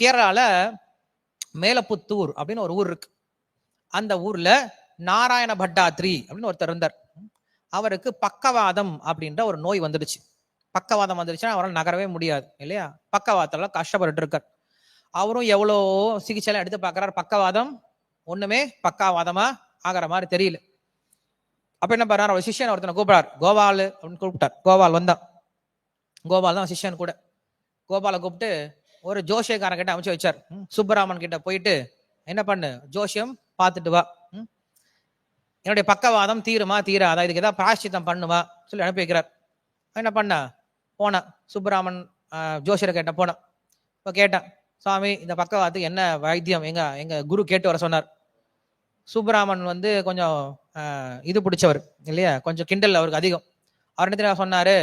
கேரளால மேலப்புத்தூர் அப்படின்னு ஒரு ஊர் இருக்கு. அந்த ஊர்ல நாராயண பட்டாத்ரி அப்படின்னு ஒருத்தர் இருந்தார். அவருக்கு பக்கவாதம் அப்படின்ற ஒரு நோய் வந்துடுச்சு. பக்கவாதம் வந்துடுச்சுன்னா அவரால் நகரவே முடியாது இல்லையா? பக்கவாதத்தெல்லாம் கஷ்டப்பட்டு இருக்கார் அவரும் எவ்வளோ சிகிச்சைலாம் எடுத்து பார்க்குறாரு? பக்கவாதம் ஒன்றுமே பக்காவாதமா ஆகிற மாதிரி தெரியல. அப்போ என்ன பண்ணார்? அவர் சிஷ்யன் ஒருத்தனை கூப்பிடார் கோபால் அப்படின்னு கூப்பிட்டார். கோபால் வந்தான். கோபால் தான் சிஷ்யன் கூட. கோபாலை கூப்பிட்டு ஒரு ஜோசியக்காரன் கிட்ட அமைச்சு வச்சார். சுப்பராமன் கிட்ட போயிட்டு என்ன பண்ணு? ஜோசியம் பார்த்துட்டு வா. ம். என்னுடைய பக்கவாதம் தீருமா? தீராதா? இதுக்கு ஏதாவது பிராயஷ்சித்தம் பண்ணுவா சொல்லி அனுப்பி வைக்கிறார். என்ன பண்ண? போனேன். சுப்பராமன் ஆஹ், ஜோசியரை கேட்ட போனேன். இப்போ கேட்டேன் சுவாமி இந்த பக்கவாதத்துக்கு என்ன வைத்தியம்? எங்க எங்க குரு கேட்டு வர சொன்னார். சுப்பராமன் வந்து கொஞ்சம் இது பிடிச்சவர் இல்லையா? கொஞ்சம் கிண்டல் அவருக்கு அதிகம். அவர் என்ன சொன்னாரு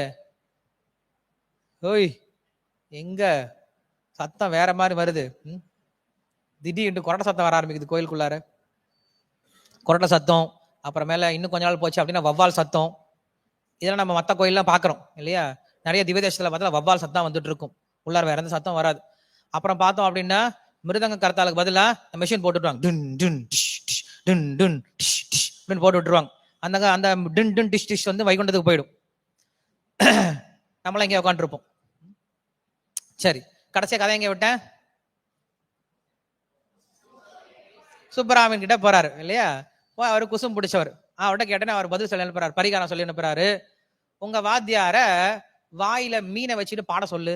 ஓய் எங்க சத்தம் வேற மாதிரி வருது. ம்? திடீர்னு கொரட்டை சத்தம் வர ஆரம்பிக்குது கோயிலுக்குள்ளார. கொரட்டை சத்தம் அப்புறமேல இன்னும் கொஞ்ச நாள் போச்சு அப்படின்னா வவ்வால் சத்தம். இதெல்லாம் நம்ம மற்ற கோயில்லாம் பார்க்குறோம் இல்லையா? நிறைய திவ்யதேசத்தில் பார்த்தா வவ்வால் சத்தம் வந்துட்டு இருக்கும் உள்ளார வேற எந்த சத்தம் வராது. அப்புறம் பார்த்தோம் அப்படின்னா மிருதங்க கரத்தாளுக்கு பதிலாக மெஷின் போட்டுவிட்டுருவாங்க டுன் டுன் டிஷ் டுன் டுன் டிஷ் அப்படின்னு போட்டு விட்டுருவாங்க. அந்த அந்த டின் டுன் டிஷ் டிஷ் வந்து வைகுண்டத்துக்கு போயிடும். நம்மளாம் இங்கே உட்காந்துருப்போம் சரி. கடைசியாக கதை எங்க விட்டேன்? சுப்பராமன் கிட்ட போறாரு இல்லையா? போ அவர் குசும் பிடிச்சவர். அவர்கிட்ட கேட்டேன்னு அவர் பதில் சொல்லி அனுப்புறாரு பரிகாரம் சொல்லி அனுப்புறாரு. உங்க வாத்தியார வாயில மீனை வச்சுட்டு பாட சொல்லு.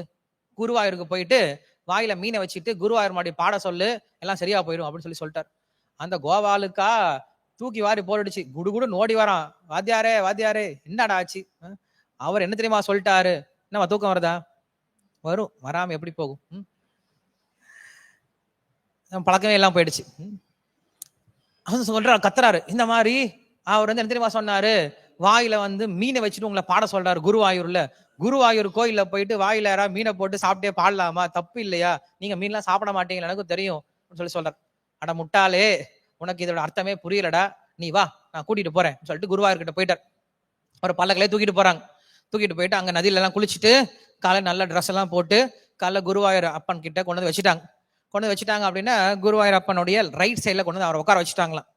குருவாயூருக்கு போயிட்டு வாயில மீனை வச்சுட்டு குருவாயூர் மாடி பாட சொல்லு. எல்லாம் சரியா போயிடும் அப்படின்னு சொல்லி சொல்லிட்டார். அந்த கோவாலுக்கா தூக்கி வாரி போட்டுடுச்சு. குடு குடு நோடி வரான். வாத்தியாரே வாத்தியாரே என்னடா ஆச்சு? அவர் என்ன தெரியுமா சொல்லிட்டாரு? என்னவா தூக்கம் வருதா? வரும். வராம எப்படி போகும்? ம்? நம்ம பழக்கமே எல்லாம் போயிடுச்சு. ம்? அவர் சொல்றாரு கத்துறாரு. இந்த மாதிரி அவர் வந்து என்ன தெரியுமா சொன்னாரு? வாயில வந்து மீனை வச்சுட்டு உங்களை பாட சொல்றாரு குருவாயூர்ல குருவாயூர் கோயில்ல போயிட்டு வாயில யாராவது மீனை போட்டு சாப்பிட்டே பாடலாமா? தப்பு இல்லையா? நீங்க மீன்லாம் சாப்பிட மாட்டீங்களா? எனக்கும் தெரியும். அப்படின்னு சொல்லி சொல்றாரு. அட முட்டாளே உனக்கு இதோட அர்த்தமே புரியலடா. நீ வா நான் கூட்டிட்டு போறேன். சொல்லிட்டு குருவாயூர்கிட்ட போயிட்டார். அவர் பல்லக்கிலே தூக்கிட்டு போறாங்க. தூக்கிட்டு போயிட்டு அங்க நதியில எல்லாம் குளிச்சுட்டு காலை நல்ல ட்ரெஸ் எல்லாம் போட்டு காலைல குருவாயூர் அப்பன் கிட்ட கொண்டு வந்து வச்சுட்டாங்க. கொண்டு வந்து வச்சுட்டாங்க அப்படின்னா குருவாயூர் அப்பனுடைய ரைட் சைடில் கொண்டு வந்து அவரை உட்கார வச்சுட்டாங்களாம்.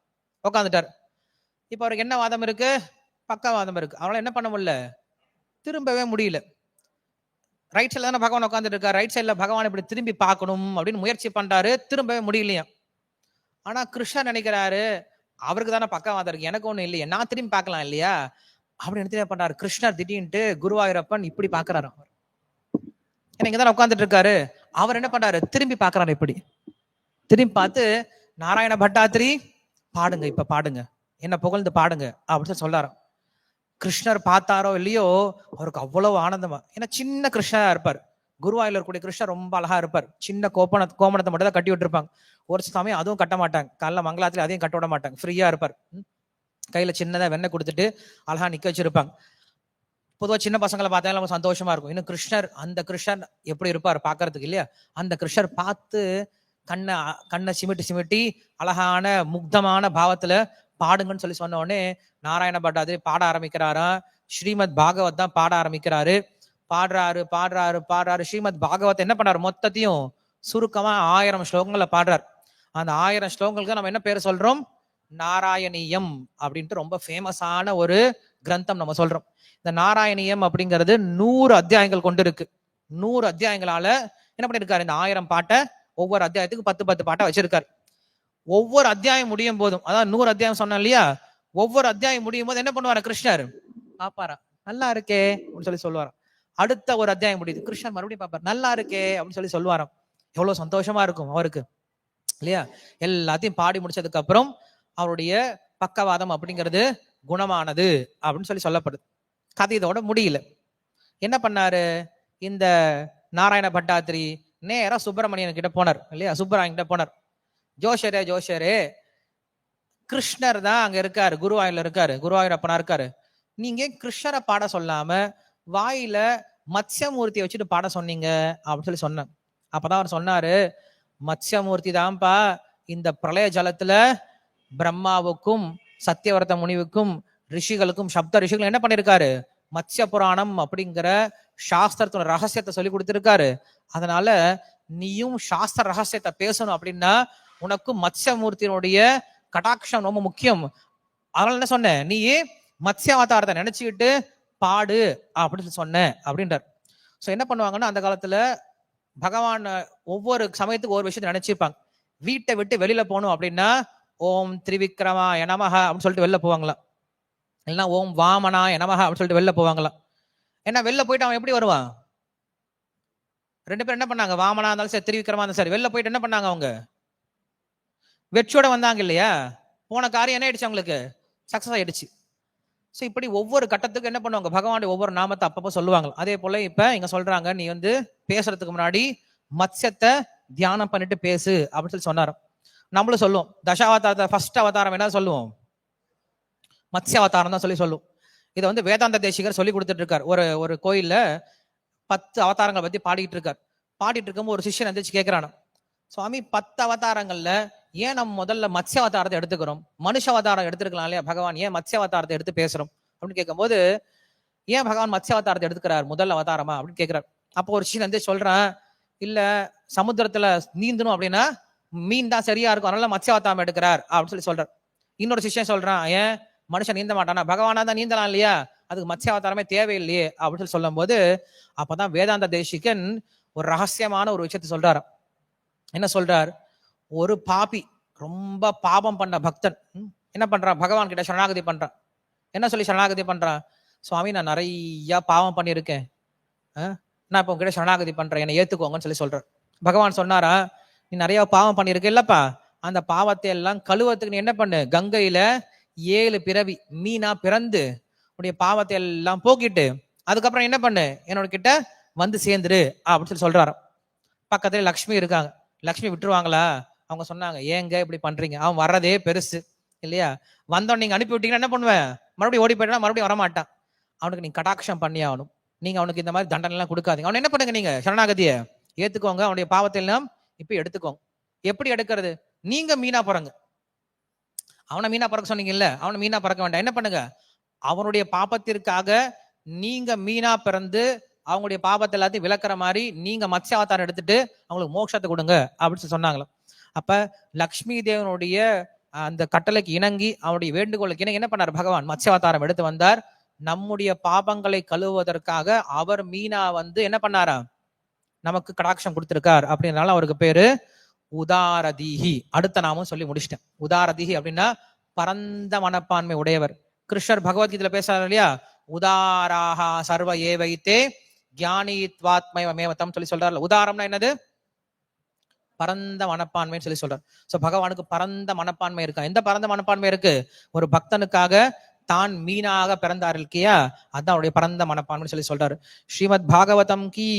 உட்காந்துட்டார் இப்போ அவருக்கு என்ன வாதம் இருக்கு? பக்கவாதம் இருக்கு. அவரால் என்ன பண்ண முடியல? திரும்பவே முடியல. ரைட் சைடில் தானே பகவான் உட்காந்துட்டு ரைட் சைடில் பகவான் இப்படி திரும்பி பார்க்கணும் அப்படின்னு முயற்சி பண்றாரு. திரும்பவே முடியலையா ஆனா கிருஷ்ணர் நினைக்கிறாரு அவருக்கு தானே பக்கவாதம் இருக்கு. எனக்கு ஒன்றும் இல்லையா. நான் திரும்பி பார்க்கலாம் இல்லையா? அப்படி என்ன பண்றாரு கிருஷ்ணர் திடீர்னுட்டு குருவாயூரப்பன் இப்படி பாக்குறாரு அவர். ஏன்னா இங்க உட்காந்துட்டு இருக்காரு. அவர் என்ன பண்றாரு? திரும்பி பாக்குறாரு இப்படி. திரும்பி பார்த்து நாராயண பட்டாத்திரி பாடுங்க இப்ப பாடுங்க. என்ன புகழ்ந்து பாடுங்க அப்படின்னு சொல்லி கிருஷ்ணர் பார்த்தாரோ இல்லையோ அவருக்கு அவ்வளவு ஆனந்தமா. ஏன்னா சின்ன கிருஷ்ணரா இருப்பார். குருவாயில் இருக்கக்கூடிய கிருஷ்ணர் ரொம்ப அழகா இருப்பார். சின்ன கோப்பன கோமணத்தை மட்டும் தான் கட்டி விட்டுருப்பாங்க. ஒரு சமயம் அதுவும் கட்ட மாட்டாங்க. காலைல மங்களாத்துல அதையும் கட்ட விட மாட்டாங்க. ஃப்ரீயா இருப்பார். கையில் சின்னதாக வெண்ணெய் கொடுத்துட்டு அழகாக நிற்க வச்சுருப்பாங்க. பொதுவாக சின்ன பசங்களை பார்த்தாலும் நம்ம சந்தோஷமாக இருக்கும். இன்னும் கிருஷ்ணர் அந்த கிருஷ்ணர் எப்படி இருப்பார் பார்க்கறதுக்கு இல்லையா? அந்த கிருஷ்ணர் பார்த்து கண்ணை கண்ணை சிமிட்டி சிமிட்டி அழகான முக்தமான பாவத்தில் பாடுங்கன்னு சொல்லி சொன்ன உடனே நாராயண பட்டாதிரி பாட ஆரம்பிக்கிறாராம். ஸ்ரீமத் பாகவத் தான் பாட ஆரம்பிக்கிறாரு. பாடுறாரு பாடுறாரு பாடுறாரு. ஸ்ரீமத் பாகவத் என்ன பண்ணாரு? மொத்தத்தையும் சுருக்கமா ஆயிரம் ஸ்லோகங்களை பாடுறார். அந்த ஆயிரம் ஸ்லோகங்களுக்கு நம்ம என்ன பேர் சொல்றோம்? நாராயணியம் அப்படின்ட்டு ரொம்ப ஃபேமஸான ஒரு கிரந்தம் நம்ம சொல்றோம். இந்த நாராயணியம் அப்படிங்கிறது நூறு அத்தியாயங்கள் கொண்டு இருக்கு நூறு அத்தியாயங்களால என்ன பண்ணிருக்காரு? இந்த ஆயிரம் பாட்டை ஒவ்வொரு அத்தியாயத்துக்கு பத்து பத்து பாட்டை வச்சிருக்காரு. ஒவ்வொரு அத்தியாயம் முடியும் போதும் அதான் நூறு அத்தியாயம் சொன்னேன் இல்லையா? ஒவ்வொரு அத்தியாயம் முடியும் போது என்ன பண்ணுவாரு? கிருஷ்ணர் பாப்பாரா நல்லா இருக்கே அப்படின்னு சொல்லி சொல்லுவாராம். அடுத்த ஒரு அத்தியாயம் முடியுது. கிருஷ்ணர் மறுபடியும் பாப்பார் நல்லா இருக்கே அப்படின்னு சொல்லி சொல்லுவாராம். எவ்வளவு சந்தோஷமா இருக்கும் அவருக்கு. இல்லையா? எல்லாத்தையும் பாடி முடிச்சதுக்கு அப்புறம் அவருடைய பக்கவாதம் அப்படிங்கிறது குணமானது அப்படின்னு சொல்லி சொல்லப்படுது. கதை இதோட முடியல. என்ன பண்ணாரு? இந்த நாராயண பட்டாத்திரி நேரா சுப்பிரமணியன் கிட்ட போனார் இல்லையா? சுப்பராயன் கிட்ட போனார். ஜோஷரே ஜோஷரே கிருஷ்ணர் தான் அங்க இருக்காரு குருவாயூர்ல இருக்காரு குருவாயூரப்பனா இருக்காரு. நீங்க கிருஷ்ணரை பாட சொல்லாம வாயில மத்ஸ்யமூர்த்தியை வச்சுட்டு பாட சொன்னீங்க? அப்படின்னு சொல்லி சொன்னேன். அப்பதான் அவர் சொன்னாரு மத்ஸ்யமூர்த்தி தான்ப்பா இந்த பிரளய ஜலத்துல பிரம்மாவுக்கும் சத்தியவரத முனிவுக்கும் ரிஷிகளுக்கும் சப்த ரிஷிகளும் என்ன பண்ணிருக்காரு? மத்ய புராணம் அப்படிங்கிற சாஸ்திரத்தோட ரகசியத்தை சொல்லி கொடுத்திருக்காரு. அதனால நீயும் சாஸ்திர ரகசியத்தை பேசணும் அப்படின்னா உனக்கு மத்யமூர்த்தியினுடைய கடாட்சம் ரொம்ப முக்கியம். அதனால என்ன சொன்ன நீ மத்ய அவதாரத்தை நினைச்சுக்கிட்டு பாடு அப்படின்னு சொன்னேன் அப்படின்றார். ஸோ என்ன பண்ணுவாங்கன்னா அந்த காலத்துல பகவான் ஒவ்வொரு சமயத்துக்கு ஒவ்வொரு விஷயத்தை நினைச்சிருப்பாங்க. வீட்டை விட்டு வெளியில போகணும் அப்படின்னா ஓம் திரிவிக்ரமா எனமஹ அப்படின்னு சொல்லிட்டு வெளில போவாங்களாம் இல்லைன்னா ஓம் வாமனா எனமஹ அப்படின்னு சொல்லிட்டு வெளில போவாங்களாம் ஏன்னா வெளில போயிட்டு அவன் எப்படி வருவான்? ரெண்டு பேரும் என்ன பண்ணாங்க? வாமனா இருந்தாலும் சரி திரிவிக்ரமா இருந்தாலும் சரி வெளில போயிட்டு என்ன பண்ணாங்க அவங்க? வெற்றியோட வந்தாங்க இல்லையா? போன காரியம் என்ன ஆயிடுச்சு அவங்களுக்கு? சக்சஸ் ஆயிடுச்சு. ஸோ இப்படி ஒவ்வொரு கட்டத்துக்கும் என்ன பண்ணுவாங்க? பகவானுடைய ஒவ்வொரு நாமத்தை அப்பப்போ சொல்லுவாங்க. அதே போல இப்போ இங்கே சொல்றாங்க நீ வந்து பேசுறதுக்கு முன்னாடி மத்ஸ்யத்தை தியானம் பண்ணிட்டு பேசு அப்படின்னு சொல்லி சொன்னார் நம்மளும் சொல்லுவோம். தசாவதாரத்தை ஃபர்ஸ்ட் அவதாரம் என்ன சொல்லுவோம். மத்ஸ்ய அவதாரம் தான் சொல்லி சொல்லுவோம் இதை வந்து வேதாந்த தேசிகர் சொல்லி கொடுத்துட்டு இருக்கார் ஒரு ஒரு கோயிலில் பத்து அவதாரங்களை பற்றி பாடிட்டு இருக்கார் பாடிட்டு இருக்கும்போது ஒரு சிஷ்யன் எந்திரிச்சு கேட்குறானு சுவாமி பத்து அவதாரங்களில் ஏன் நம்ம முதல்ல மத்ஸ்ய அவதாரத்தை எடுத்துக்கிறோம்? மனுஷ அவதாரம் எடுத்துருக்கலாம் இல்லையா? பகவான் ஏன் மத்ஸ்ய அவதாரத்தை எடுத்து பேசுகிறோம் அப்படின்னு கேட்கும்போது ஏன் பகவான் மத்ஸ்ய அவதாரத்தை எடுத்துக்கிறார்? முதல் அவதாரமா? அப்படின்னு கேட்குறாரு அப்போ ஒரு சிஷ்யன் வந்து சொல்கிறேன் இல்லை சமுத்திரத்தில் நீந்தணும் அப்படின்னா மீன் தான் சரியா இருக்கும். அதனால மத்ஸ்ய எடுக்கிறார் அப்படின்னு சொல்லி சொல்றார். இன்னொரு சிஷ்யன் சொல்றான் ஏன் மனுஷன் நீந்த மாட்டானா? பகவானா தான் நீந்தலாம் இல்லையா? அதுக்கு மத்ஸ்ய தேவையில்லையே. அப்படின்னு சொல்லி சொல்லும்போது அப்பதான் வேதாந்த தேசிகன் ஒரு ரகசியமான ஒரு விஷயத்தை சொல்றாரு என்ன சொல்றார்? ஒரு பாபி ரொம்ப பாபம் பண்ண பக்தன் என்ன பண்றான்? பகவான் கிட்ட சரணாகதி பண்றான். என்ன சொல்லி சரணாகதி பண்றான்? சுவாமி நான் நிறைய பாவம் பண்ணியிருக்கேன். நான் இப்போ உங்ககிட்ட சரணாகதி பண்றேன். என்னை ஏத்துக்கோங்கன்னு சொல்லி சொல்றேன் பகவான் சொன்னாரா நீ நிறைய பாவம் பண்ணியிருக்க இல்லப்பா. அந்த பாவத்தை எல்லாம் கழுவத்துக்கு நீ என்ன பண்ணு? கங்கையில ஏழு பிறவி மீனா பிறந்து உடைய பாவத்தை எல்லாம் போக்கிட்டு அதுக்கப்புறம் என்ன பண்ணு? என்னோட கிட்ட வந்து சேர்ந்துரு அப்படின்னு சொல்லி சொல்றாரு. பக்கத்துல லக்ஷ்மி இருக்காங்க. லக்ஷ்மி விட்டுருவாங்களா? அவங்க சொன்னாங்க ஏங்க இப்படி பண்றீங்க? அவன் வர்றதே பெருசு இல்லையா? வந்தவன் நீங்க அனுப்பி விட்டீங்கன்னா என்ன பண்ணுவேன் மறுபடியும் ஓடி போயிட்டா மறுபடியும் வரமாட்டான். அவனுக்கு நீங்க கடாட்சம் பண்ணி ஆகணும். நீங்க அவனுக்கு இந்த மாதிரி தண்டனை எல்லாம் கொடுக்காதீங்க. அவன் என்ன பண்ணுங்க நீங்க? சரணாகதியை ஏத்துக்கோங்க. அவனுடைய பாவத்தை எல்லாம் இப்போ எடுத்துக்கோங்க எப்படி எடுக்கிறது? நீங்க மீனா பிறங்க அவனை மீனா பறக்க சொன்னீங்கல்ல? அவனை மீனா பறக்க வேண்டாம். என்ன பண்ணுங்க? அவனுடைய பாபத்திற்காக நீங்க மீனா பிறந்து அவங்களுடைய பாபத்தை எல்லாத்தையும் விளக்குற மாதிரி நீங்க மத்ஸ்ய அவதாரம் எடுத்துட்டு அவங்களுக்கு மோட்சத்தை கொடுங்க அப்படின்னு சொல்லி அப்ப லக்ஷ்மி தேவனுடைய அந்த கட்டளைக்கு இணங்கி அவனுடைய வேண்டுகோளுக்கு இணங்கி என்ன பண்ணார்? பகவான் மத்ஸ்ய அவதாரம் எடுத்து வந்தார். நம்முடைய பாபங்களை கழுவுவதற்காக அவர் மீனா வந்து என்ன பண்ணாரா? நமக்கு கடாட்சம் கொடுத்திருக்கார் அப்படின்றனால அவருக்கு பேரு உதாரதீஹி. அடுத்த நாமும் சொல்லி முடிச்சிட்டேன். உதாரதீஹி அப்படின்னா பரந்த மனப்பான்மை உடையவர். கிருஷ்ணர் பகவத்கீதையில பேசுறாரு இல்லையா? உதாராஹா சர்வ ஏ வைத்தே மேவத்தம் சொல்லி சொல்றாரு உதாரம்னா என்னது? பரந்த மனப்பான்மைன்னு சொல்லி சொல்றார். சோ பகவானுக்கு பரந்த மனப்பான்மை இருக்கா? எந்த பரந்த மனப்பான்மை இருக்கு? ஒரு பக்தனுக்காக தான் மீனாக பிறந்தார் இருக்கியா அதான் அவருடைய பரந்த மனப்பான்மைன்னு சொல்லி சொல்றாரு. ஸ்ரீமத் பாகவதம் கி